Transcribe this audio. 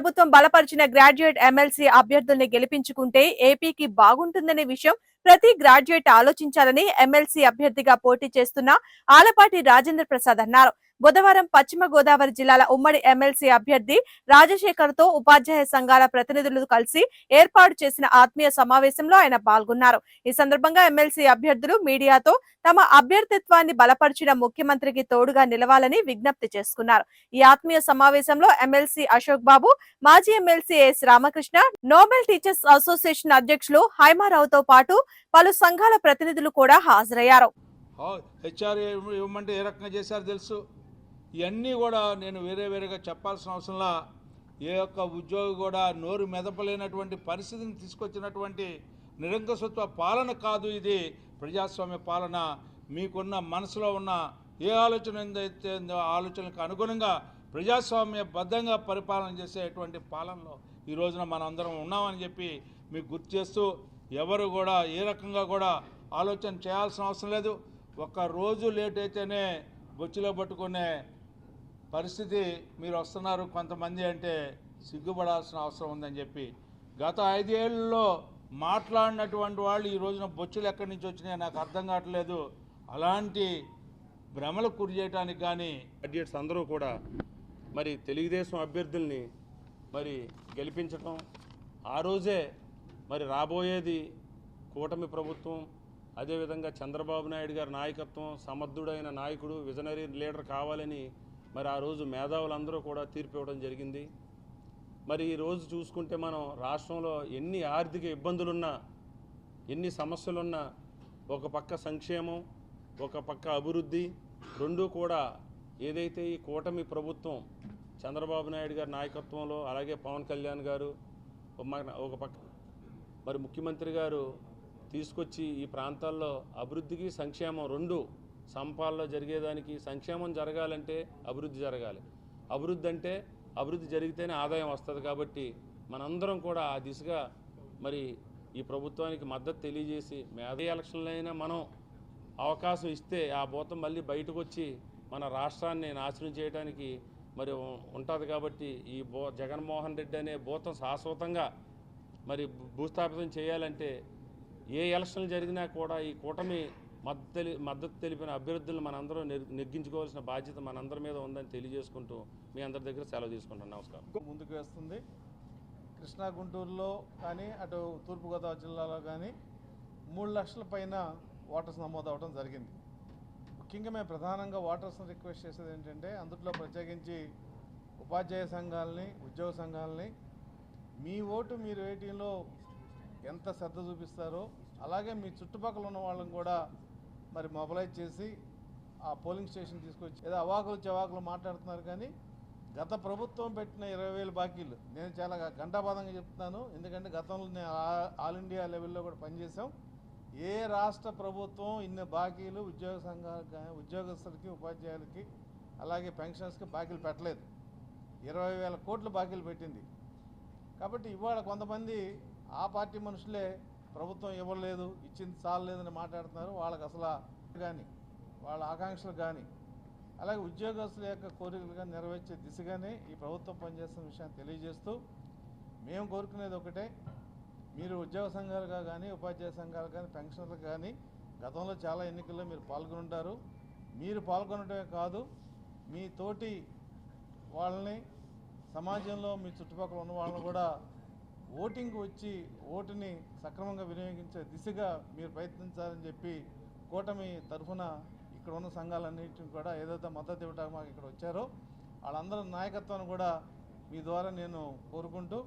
ప్రభుత్వం బలపరిచిన graduate MLC అభ్యర్థుల్ని గెలిపించుకుంటే ఏపీకి బాగుంటుందనే విషయం ప్రతి గ్రాడ్యుయేట్ ఆలోచించాలని ఎమ్మెల్సీ అభ్యర్థిగా పోటీ చేస్తున్న ఆలపాటి రాజేంద్ర ప్రసాద్ అన్నారు. బుధవారం పశ్చిమ గోదావరి జిల్లాల ఉమ్మడి ఎమ్మెల్సీ అభ్యర్థి రాజశేఖర్తో ఉపాధ్యాయ సంఘాల ప్రతినిధులు కలిసి ఏర్పాటు చేసిన ఆత్మీయ సమావేశంలో ఆయన పాల్గొన్నారు. ఈ సందర్భంగా ఎమ్మెల్సీ అభ్యర్థులు మీడియాతో తమ అభ్యర్థిత్వాన్ని బలపరిచిన ముఖ్యమంత్రికి తోడుగా నిలవాలని విజ్ఞప్తి చేసుకున్నారు. ఈ ఆత్మీయ సమావేశంలో ఎమ్మెల్సీ అశోక్ బాబు మాజీ MLC S Ramakrishna Nobel teachers association అధ్యక్షులు హైమారావుతో పాటు పలు సంఘాల ప్రతినిధులు కూడా హాజరయ్యారు. హెచ్ఆర్ ఇవ్వమంటే ఏ రకంగా చేశారు తెలుసు. ఇవన్నీ కూడా నేను వేరే వేరేగా చెప్పాల్సిన అవసరంలా ఏ ఒక్క ఉద్యోగి కూడా నోరు మెదపలేనటువంటి పరిస్థితిని తీసుకొచ్చినటువంటి నిరంకుశత్వ పాలన కాదు ఇది. ప్రజాస్వామ్య పాలన మీకున్న మనసులో ఉన్న ఏ ఆలోచన ఏదైతే ఆలోచనకు ఆలోచనలకు అనుగుణంగా ప్రజాస్వామ్య బద్ధంగా పరిపాలన చేసేటువంటి పాలనలో ఈ రోజున మనం అందరం ఉన్నామని చెప్పి మీకు గుర్తు చేస్తూ ఎవరు కూడా ఏ రకంగా కూడా ఆలోచన చేయాల్సిన అవసరం లేదు. ఒక్క రోజు లేట్ అయితేనే బొచ్చులో పట్టుకునే పరిస్థితి మీరు వస్తున్నారు కొంతమంది అంటే సిగ్గుపడాల్సిన అవసరం ఉందని చెప్పి గత ఐదేళ్ళలో మాట్లాడినటువంటి వాళ్ళు ఈ రోజున బొచ్చులు ఎక్కడి నుంచి వచ్చినాయో నాకు అర్థం కావట్లేదు. అలాంటి భ్రమలకు గురి చేయడానికి కానీ గ్రాడ్యుయేట్స్ అందరూ కూడా మరి తెలుగుదేశం అభ్యర్థుల్ని మరి గెలిపించటం ఆ రోజే మరి రాబోయేది కూటమి ప్రభుత్వం అదేవిధంగా చంద్రబాబు నాయుడు గారి నాయకత్వం సమర్థుడైన నాయకుడు విజనరీ లీడర్ కావాలని మరి ఆ రోజు మేధావులందరూ కూడా తీర్పు ఇవ్వడం జరిగింది. మరి ఈరోజు చూసుకుంటే మనం రాష్ట్రంలో ఎన్ని ఆర్థిక ఇబ్బందులున్నా ఎన్ని సమస్యలున్నా ఒక పక్క సంక్షేమం ఒక పక్క అభివృద్ధి రెండూ కూడా ఏదైతే ఈ కూటమి ప్రభుత్వం చంద్రబాబు నాయుడు గారి నాయకత్వంలో అలాగే పవన్ కళ్యాణ్ గారు ఒక పక్క మరి ముఖ్యమంత్రి గారు తీసుకొచ్చి ఈ ప్రాంతాల్లో అభివృద్ధికి సంక్షేమం రెండు సంపాల్లో జరిగేదానికి సంక్షేమం జరగాలంటే అభివృద్ధి జరగాలి. అభివృద్ధి అంటే అభివృద్ధి జరిగితేనే ఆదాయం వస్తుంది కాబట్టి మనందరం కూడా ఆ దిశగా మరి ఈ ప్రభుత్వానికి మద్దతు తెలియజేసి మేధ ఎలక్షన్లో అయినా మనం అవకాశం ఇస్తే ఆ భూతం మళ్ళీ బయటకు వచ్చి మన రాష్ట్రాన్ని నాశనం చేయడానికి మరి ఉంటుంది కాబట్టి ఈ బో జగన్మోహన్ రెడ్డి అనే భూతం శాశ్వతంగా మరి భూ- భూస్థాపితం చేయాలంటే ఏ ఎలక్షన్లు జరిగినా కూడా ఈ కూటమి మద్దతు తెలి మద్దతు తెలిపిన అభ్యర్థులను మనందరం నెగ్- నెగ్గించుకోవాల్సిన బాధ్యత మనందరి మీద ఉందని తెలియజేసుకుంటూ మీ అందరి దగ్గర సెలవు తీసుకుంటాను నమస్కారం. ముందుకు వేస్తుంది. కృష్ణా గుంటూరులో కానీ అటు తూర్పుగోదావరి జిల్లాలో కానీ మూడు లక్షల పైన ఓటర్స్ నమోదు అవ్వడం జరిగింది. ముఖ్యంగా మేము ప్రధానంగా ఓటర్స్ని రిక్వెస్ట్ చేసేది ఏంటంటే అందులో ప్రత్యేకించి ఉపాధ్యాయ సంఘాలని ఉద్యోగ సంఘాలని మీ ఓటు మీరు వేయటంలో ఎంత శ్రద్ధ చూపిస్తారో అలాగే మీ చుట్టుపక్కల ఉన్న వాళ్ళని కూడా మరి మొబలైజ్ చేసి ఆ పోలింగ్ స్టేషన్ తీసుకొచ్చి ఏదో అవాకులు చవాకులు మాట్లాడుతున్నారు కానీ గత ప్రభుత్వం పెట్టిన ఇరవై వేలు బాకీలు. నేను చాలా గంటాబాధంగా చెప్తున్నాను. ఎందుకంటే గతంలో నేను ఆల్ ఇండియా లెవెల్లో కూడా పనిచేసాం ఏ రాష్ట్ర ప్రభుత్వం ఇన్ని బాకీలు ఉద్యోగ సంఘాలకు ఉద్యోగస్తులకి ఉపాధ్యాయులకి అలాగే పెన్షన్స్కి బాకీలు పెట్టలేదు. ఇరవై వేల కోట్లు బాకీలు పెట్టింది. కాబట్టి ఇవాళ కొంతమంది ఆ పార్టీ మనుషులే ప్రభుత్వం ఇవ్వలేదు ఇచ్చింది చాలలేదని మాట్లాడుతున్నారు. వాళ్ళకి అసలు కానీ వాళ్ళ ఆకాంక్షలు కానీ అలాగే ఉద్యోగస్తుల యొక్క కోరికలుగా నెరవేర్చే దిశగానే ఈ ప్రభుత్వం పనిచేస్తున్న విషయాన్ని తెలియజేస్తూ మేము కోరుకునేది ఒకటే. మీరు ఉద్యోగ సంఘాలుగా కానీ ఉపాధ్యాయ సంఘాలు కానీ పెన్షన్లకు కానీ గతంలో చాలా ఎన్నికల్లో మీరు పాల్గొని ఉంటారు మీరు పాల్గొనడమే కాదు మీ తోటి వాళ్ళని సమాజంలో మీ చుట్టుపక్కల ఉన్న వాళ్ళని కూడా ఓటింగ్ వచ్చి ఓటుని సక్రమంగా వినియోగించే దిశగా మీరు ప్రయత్నించాలని చెప్పి కూటమి తరఫున ఇక్కడ ఉన్న సంఘాలన్నింటిని కూడా ఏదైతే మద్దతు ఇవ్వడానికి మాకు ఇక్కడ వచ్చారో వాళ్ళందరి నాయకత్వాన్ని కూడా మీ ద్వారా నేను కోరుకుంటూ